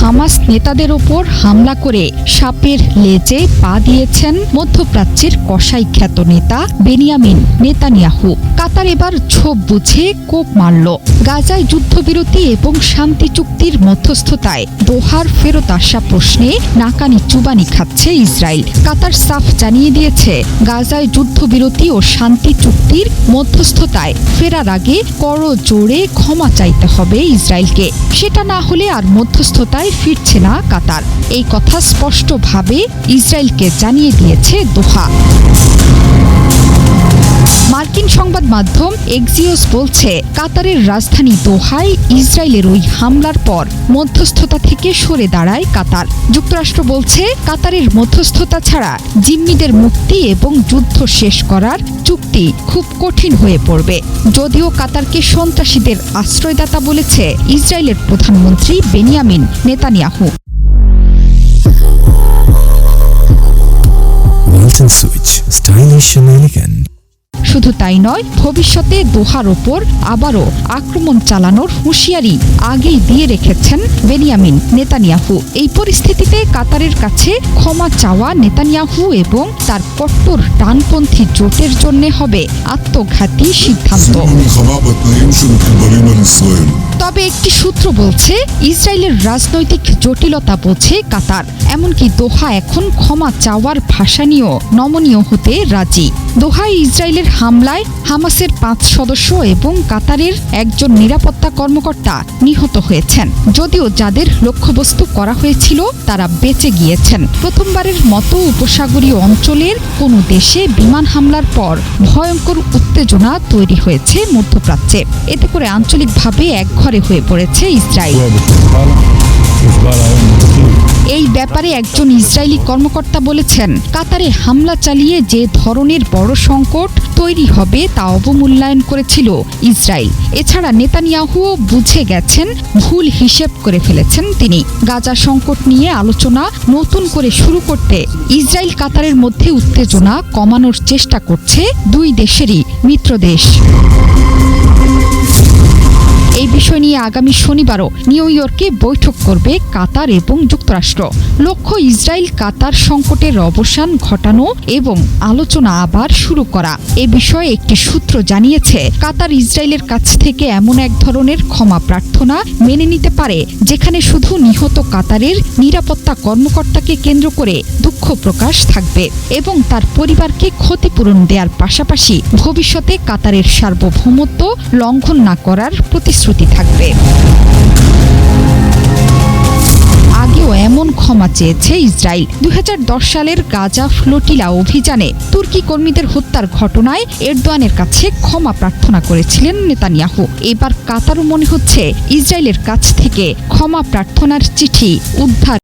Hamas নেতাদের ওপর হামলা করে সাপের লেজে পা দিয়েছেন মধ্যপ্রাচ্যের কসাই খ্যাত নেতা বেনিয়ামিন নেতানিয়াহু। কাতার এবার ছোপ বুঝে কোপ মারল। গাজায় যুদ্ধবিরতি এবং শান্তি চুক্তির মধ্যস্থতায় দোহার ফেরত আসা প্রশ্নে নাকানি চুবানি খাচ্ছে ইসরায়েল। কাতার সাফ জানিয়ে দিয়েছে, গাজায় যুদ্ধবিরতি ও শান্তি চুক্তির মধ্যস্থতায় ফেরার আগে কর জোরে ক্ষমা চাইতে হবে ইসরায়েলকে। সেটা না হলে আর মধ্যস্থতায় ফিরছে না কাতার। এই কথা স্পষ্টভাবে ইসরায়েলকে জানিয়ে দিয়েছে দোহা। মাধ্যম এক্সিওস বলছে, কাতারের রাজধানী দোহায় ইসরায়েলের ওই হামলার পর মধ্যস্থতা থেকে সরে দাঁড়ায় কাতার। যুক্তরাষ্ট্র বলছে, কাতারের মধ্যস্থতা ছাড়া জিম্মিদের মুক্তি এবং যুদ্ধ শেষ করার চুক্তি খুব কঠিন হয়ে পড়বে। যদিও কাতারকে সন্ত্রাসীদের আশ্রয়দাতা বলেছে, ইসরায়েলের প্রধানমন্ত্রী বেনিয়ামিন নেতানিয়াহু। Elegant. শুধু তাই নয়, ভবিষ্যতে দোহার ওপর আবারও আক্রমণ চালানোর হুঁশিয়ারি আগেই দিয়ে রেখেছেন বেনিয়ামিন নেতানিয়াহু। এই পরিস্থিতিতে কাতারের কাছে ক্ষমা চাওয়া নেতানিয়াহু এবং তার কট্টর ডানপন্থী জোটের জন্য হবে আত্মঘাতী সিদ্ধান্ত। তবে একটি সূত্র বলছে, ইসরায়েলের রাজনৈতিক জটিলতা বোঝে কাতার। এমনকি দোহা এখন ক্ষমা চাওয়ার ভাষা নিয়েও নমনীয় হতে রাজি। দোহায় ইসরায়েলের হামলায় হামাসের পাঁচ সদস্য এবং কাতারের একজন নিরাপত্তা কর্মকর্তা নিহত হয়েছেন। যদিও যাদের লক্ষ্যবস্তু করা হয়েছিল, তারা বেঁচে গিয়েছেন। প্রথমবারের মতো উপসাগরীয় অঞ্চলের কোনো দেশে বিমান হামলার পর ভয়ঙ্কর উত্তেজনা তৈরি হয়েছে মধ্যপ্রাচ্যে। এতে করে আঞ্চলিকভাবে এক একঘরে হয়ে পড়েছে ইসরায়েল। এই ব্যাপারে একজন ইসরায়েলি কর্মকর্তা বলেছেন, কাতারে হামলা চালিয়ে যে ধরনের বড় সংকট তৈরি হবে তা অবমূল্যায়ন করেছিল ইসরায়েল। এছাড়া নেতানিয়াহুও বুঝে গেছেন, ভুল হিসেব করে ফেলেছেন তিনি। গাজা সংকট নিয়ে আলোচনা নতুন করে শুরু করতে ইসরায়েল কাতারের মধ্যে উত্তেজনা কমানোর চেষ্টা করছে দুই দেশেরই মিত্র দেশ। এই বিষয় নিয়ে আগামী শনিবারও নিউ ইয়র্কে বৈঠক করবে কাতার এবং যুক্তরাষ্ট্র। লক্ষ্য ইসরায়েল কাতার সংকটের অবসান ঘটানো এবং আলোচনা আবার শুরু করা। এ বিষয়ে একটি সূত্র জানিয়েছে, কাতার ইসরায়েলের কাছ থেকে এমন এক ধরনের ক্ষমা প্রার্থনা মেনে নিতে পারে, যেখানে শুধু নিহত কাতারের নিরাপত্তা কর্মকর্তাকে কেন্দ্র করে দুঃখ প্রকাশ থাকবে এবং তার পরিবারকে ক্ষতিপূরণ দেওয়ার পাশাপাশি ভবিষ্যতে কাতারের সার্বভৌমত্ব লঙ্ঘন না করার প্রতিশ্রুতি থাকবে। আগেও এমন ক্ষমা চেয়েছে ইসরায়েল। দু হাজার দশ সালের গাজা ফ্লোটিলা অভিযানে তুর্কি কর্মীদের হত্যার ঘটনায় এরদোয়ানের কাছে ক্ষমা প্রার্থনা করেছিলেন নেতানিয়াহু। এবার কাতারও মনে হচ্ছে, ইসরায়েলের কাছ থেকে ক্ষমা প্রার্থনার চিঠি উদ্ধার